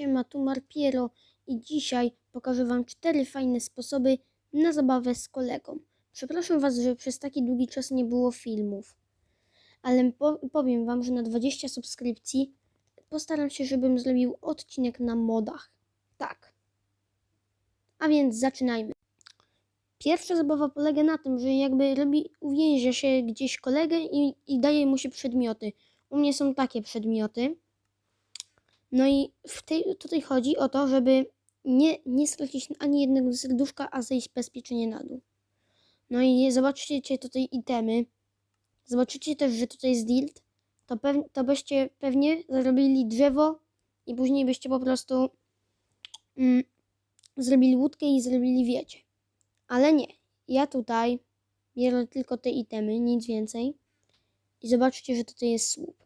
siema, tu Marpiero i dzisiaj pokażę Wam cztery fajne sposoby na zabawę z kolegą. Przepraszam Was, że przez taki długi czas nie było filmów, ale po, powiem Wam, że na 20 subskrypcji postaram się, żebym zrobił odcinek na modach. Tak. A więc zaczynajmy. Pierwsza zabawa polega na tym, że jakby robi, uwięzia się gdzieś kolegę i, i daje mu się przedmioty. U mnie są takie przedmioty. No i w tej, tutaj chodzi o to, żeby nie, nie stracić ani jednego serduszka, a zejść bezpiecznie na dół. No i zobaczycie tutaj itemy. Zobaczycie też, że tutaj jest dild. To, pew, to byście pewnie zrobili drzewo i później byście po prostu mm, zrobili łódkę i zrobili wiecie. Ale nie. Ja tutaj biorę tylko te itemy, nic więcej. I zobaczcie, że tutaj jest słup.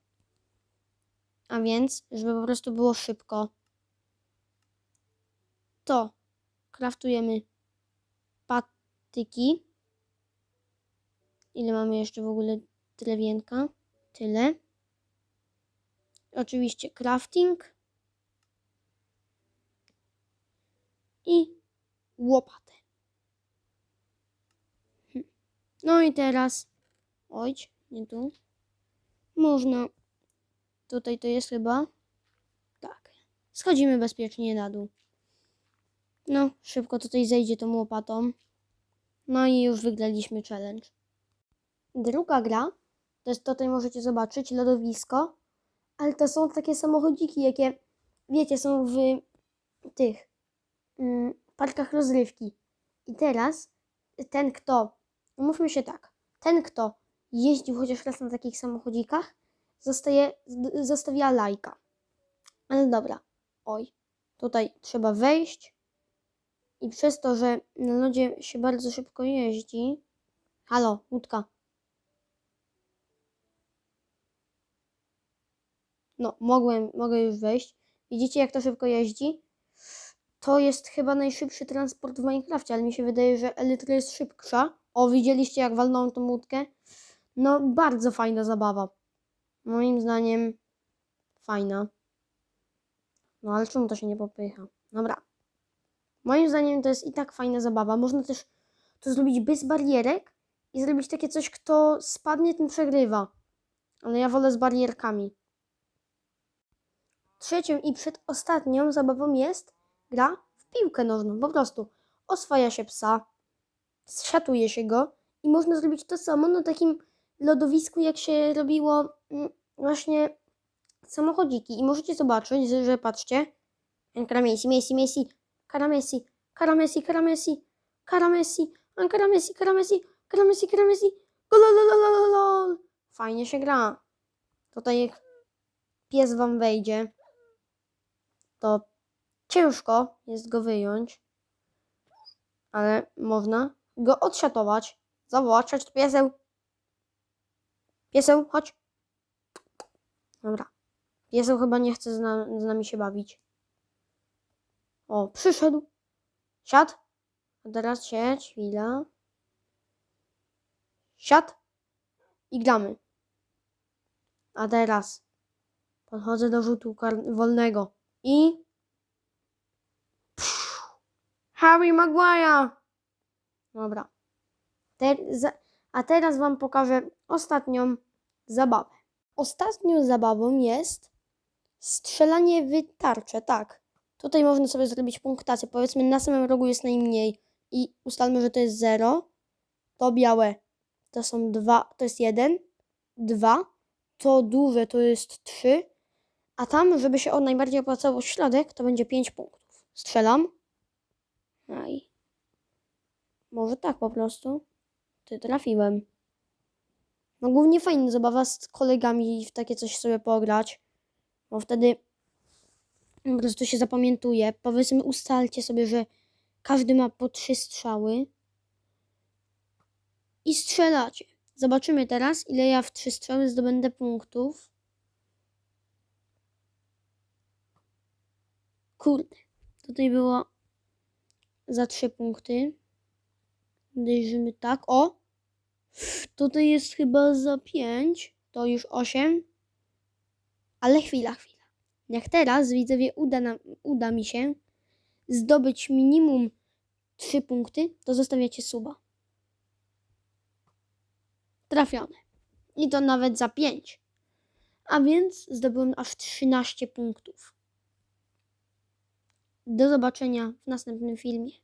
A więc, żeby po prostu było szybko, to kraftujemy patyki. Ile mamy jeszcze w ogóle drewienka? Tyle. Oczywiście crafting. I łopatę. Hm. No i teraz, oj, nie tu. Można Tutaj to jest chyba. Tak. Schodzimy bezpiecznie na dół. No, szybko tutaj zejdzie tą łopatą. No i już wygraliśmy challenge. Druga gra, to jest tutaj możecie zobaczyć, lodowisko, ale to są takie samochodziki, jakie, wiecie, są w tych mm, parkach rozrywki. I teraz ten, kto, umówmy się tak, ten, kto jeździł chociaż raz na takich samochodzikach, zostaje, zostawia lajka. Ale dobra, oj, tutaj trzeba wejść i przez to, że na lodzie się bardzo szybko jeździ. Halo, łódka. No, mogłem, mogę już wejść. Widzicie, jak to szybko jeździ? To jest chyba najszybszy transport w Minecrafcie, ale mi się wydaje, że Elytra jest szybsza. O, widzieliście, jak walnąłem tą łódkę? No, bardzo fajna zabawa. Moim zdaniem fajna. No ale czemu to się nie popycha? Dobra. Moim zdaniem to jest i tak fajna zabawa. Można też to zrobić bez barierek i zrobić takie coś, kto spadnie, ten przegrywa. Ale ja wolę z barierkami. Trzecią i przedostatnią zabawą jest gra w piłkę nożną. Po prostu oswaja się psa, zsiatuje się go i można zrobić to samo na takim lodowisku, jak się robiło właśnie samochodziki. I możecie zobaczyć, że, patrzcie. Ankara Messi, Messi, Messi, Kara Messi, Kara Messi, Kara Messi, Kara Messi. Fajnie się gra. Tutaj jak pies wam wejdzie, to ciężko jest go wyjąć, ale można go odsiatować, zawołać, tu pieseł. Pieseł, chodź. Dobra. Pieseł chyba nie chce z, na, z nami się bawić. O, przyszedł. Siadł. A teraz siedź, chwila. Siadł. I gramy. A teraz podchodzę do rzutu wolnego. I... Harry Maguire! Dobra. A teraz Wam pokażę ostatnią zabawę. Ostatnią zabawą jest strzelanie w tarczę, tak. Tutaj można sobie zrobić punktację. Powiedzmy, na samym rogu jest najmniej i ustalmy, że to jest 0. To białe to są 2, to jest 1, 2. To duże to jest 3. A tam, żeby się on najbardziej opłacało środek, to będzie 5 punktów. Strzelam. Aj. Może tak po prostu. Ty trafiłem. No głównie fajna zabawa z kolegami w takie coś sobie pograć. Bo wtedy po prostu się zapamiętuje. Powiedzmy ustalcie sobie, że każdy ma po trzy strzały. I strzelacie. Zobaczymy teraz, ile ja w trzy strzały zdobędę punktów. Kurde. Tutaj było za trzy punkty. Dejrzymy tak. O! Tutaj jest chyba za 5, to już 8. Ale chwila, chwila. Jak teraz, widzowie, uda, nam, uda mi się zdobyć minimum 3 punkty, to zostawiacie suba. Trafione. I to nawet za 5. A więc zdobyłem aż 13 punktów. Do zobaczenia w następnym filmie.